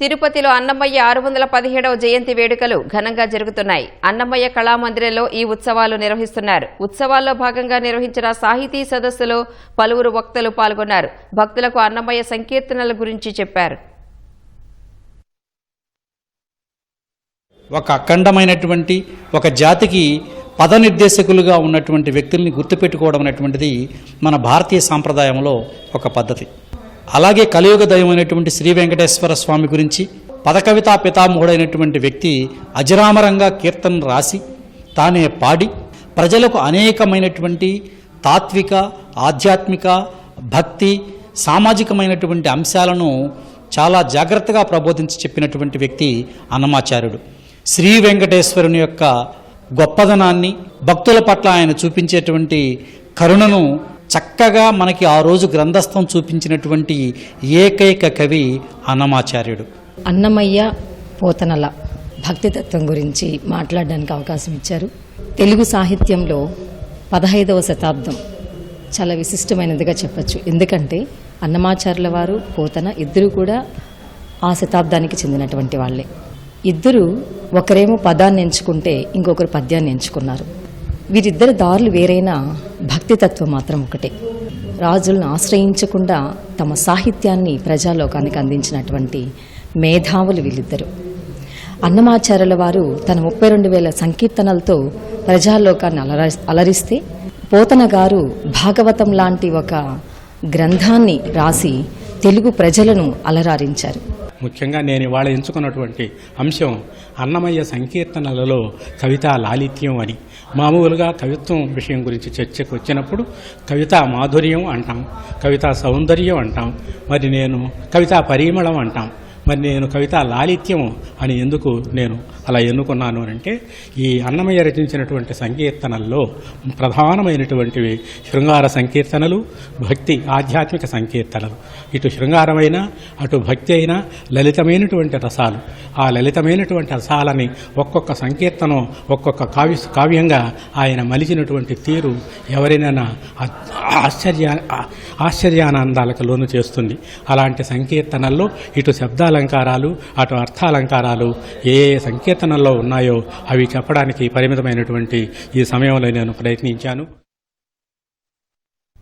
తిరుపతిలో అన్నమయ్య ఆరు వందల పదిహేడవ జయంతి వేడుకలు ఘనంగా జరుగుతున్నాయి. అన్నమయ్య కళామందిరంలో ఈ ఉత్సవాలు నిర్వహిస్తున్నారు. ఉత్సవాల్లో భాగంగా నిర్వహించిన సాహితీ సదస్సులో పలువురు వక్తలు పాల్గొన్నారు. భక్తులకు అన్నమయ్య సంకీర్తనల గురించి చెప్పారు. ఒక అఖండమైనటువంటి ఒక జాతికి పదనిర్దేశకులుగా ఉన్నటువంటి వ్యక్తుల్ని గుర్తుపెట్టుకోవడం అనేటువంటిది మన భారతీయ సాంప్రదాయంలో ఒక పద్ధతి. అలాగే కలియుగ దైవమైనటువంటి శ్రీ వెంకటేశ్వర స్వామి గురించి పదకవితా పితామహుడైనటువంటి వ్యక్తి అజరామరంగా కీర్తన రాసి తానే పాడి ప్రజలకు అనేకమైనటువంటి తాత్విక ఆధ్యాత్మిక భక్తి సామాజికమైనటువంటి అంశాలను చాలా జాగ్రత్తగా ప్రబోధించి చెప్పినటువంటి వ్యక్తి అన్నమాచార్యుడు. శ్రీ వెంకటేశ్వరుని యొక్క గొప్పదనాన్ని భక్తుల పట్ల ఆయన చూపించేటువంటి కరుణను చక్కగా మనకి ఆ రోజు గ్రంథస్థం చూపించినటువంటి ఏకైక కవి అన్నమాచార్యుడు. అన్నమయ్య పోతనల భక్తితత్వం గురించి మాట్లాడడానికి అవకాశం ఇచ్చారు. తెలుగు సాహిత్యంలో పదహైదవ శతాబ్దం చాలా విశిష్టమైనదిగా చెప్పచ్చు. ఎందుకంటే అన్నమాచార్యుల వారు పోతన ఇద్దరు కూడా ఆ శతాబ్దానికి చెందినటువంటి వాళ్ళే. ఇద్దరు ఒకరేమో పదాన్ని ఎంచుకుంటే ఇంకొకరు పద్యాన్ని ఎంచుకున్నారు. వీరిద్దరి దారులు వేరైనా భక్తితత్వం మాత్రం ఒకటే. రాజులను ఆశ్రయించకుండా తమ సాహిత్యాన్ని ప్రజాలోకానికి అందించినటువంటి మేధావులు వీళ్ళిద్దరు. అన్నమాచార్యుల వారు తన ముప్పై రెండు వేల సంకీర్తనలతో ప్రజాలోకాన్ని అలర అలరిస్తే పోతన గారు భాగవతం లాంటి ఒక గ్రంథాన్ని రాసి తెలుగు ప్రజలను అలరారించారు. ముఖ్యంగా నేను ఇవాళ ఎంచుకున్నటువంటి అంశం అన్నమయ్య సంకీర్తనలలో కవితా లాలిత్యం అని. మామూలుగా కవిత్వం విషయం గురించి చర్చకు వచ్చినప్పుడు కవితా మాధుర్యం అంటాం కవితా సౌందర్యం అంటాం మరి నేను కవితా పరిమళం అంటాం. మరి నేను కవిత లాలిత్యం అని ఎందుకు నేను అలా ఎన్నుకున్నాను అంటే ఈ అన్నమయ్య రచించినటువంటి సంకీర్తనల్లో ప్రధానమైనటువంటివి శృంగార సంకీర్తనలు భక్తి ఆధ్యాత్మిక సంకీర్తనలు. ఇటు శృంగారమైన అటు భక్తి అయినా లలితమైనటువంటి రసాలు. ఆ లలితమైనటువంటి రసాలని ఒక్కొక్క సంకీర్తనం ఒక్కొక్క కావ్య కావ్యంగా ఆయన మలిచినటువంటి తీరు ఎవరైనా ఆశ్చర్య ఆశ్చర్యానందాలకు లోను చేస్తుంది. అలాంటి సంకీర్తనల్లో ఇటు శబ్దాలంకారాలు అటు అర్థాలంకారాలు ఏ ఏ సంకీర్తనల్లో ఉన్నాయో అవి చెప్పడానికి పరిమితమైనటువంటి ఈ సమయంలో నేను ప్రయత్నించాను.